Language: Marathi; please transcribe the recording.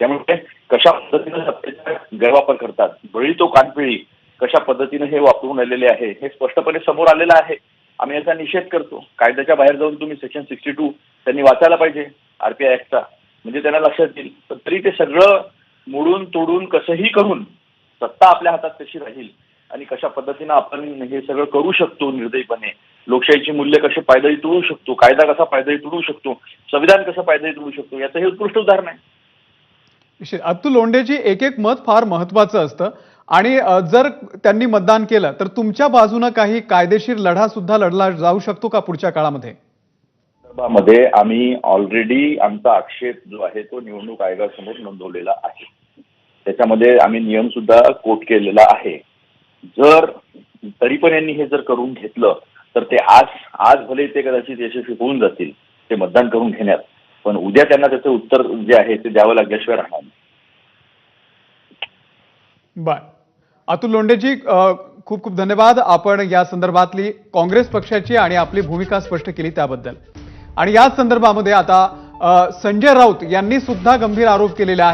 त्यामुळे कशा पद्धतीनं सत्तेचा गैरवापर करतात बळी तो कानपिळी कशा पद्धतीनं हे वापरून आलेले आहे हे स्पष्टपणे समोर आलेलं आहे. आम्ही याचा निषेध करतो. कायद्याच्या बाहेर जाऊन तुम्ही सेक्शन सिक्स्टी टू त्यांनी वाचायला पाहिजे आरपीआय ऍक्टचा म्हणजे त्यांना लक्षात येईल. पण तरी ते सगळं मोडून तोडून कसंही करून सत्ता आपल्या हातात कशी राहील आणि कशा पद्धतीनं आपण हे सगळं करू शकतो निर्दयीपणे लोकशाहीची मूल्य कसे पायदळी तुडू शकतो कायदा कसा पायदळी तुडू शकतो संविधान कसं पायदळी तुडू शकतो याचं हे उत्कृष्ट उदाहरण आहे. निश्चित अतुल लोंढेजी एक एक मत फार महत्वाचं असतं. आणि जर त्यांनी मतदान केलं तर तुमच्या बाजूनं काही कायदेशीर लढा सुद्धा लढला जाऊ शकतो का पुढच्या काळामध्ये? मध्ये आम्ही ऑलरेडी आमचा आक्षेप जो आहे तो निवडणूक आयोगासमोर नोंदवलेला आहे. त्याच्यामध्ये आम्ही नियम सुद्धा कोट केलेला आहे. जर तरी पण यांनी हे जर करून घेतलं तर ते आज आज भले ते कदाचित यशस्वी होऊन जातील ते मतदान करून घेण्यात. पण उद्या त्यांना त्याचं उत्तर जे आहे ते द्यावं लागल्याशिवाय राहणार बर. अतुल लोंढेजी खूप खूप धन्यवाद. आपण या संदर्भातली काँग्रेस पक्षाची आणि आपली भूमिका स्पष्ट केली त्याबद्दल. आणि याच संदर्भामध्ये आता संजय राऊत यांनी सुद्धा गंभीर आरोप केलेले आहेत.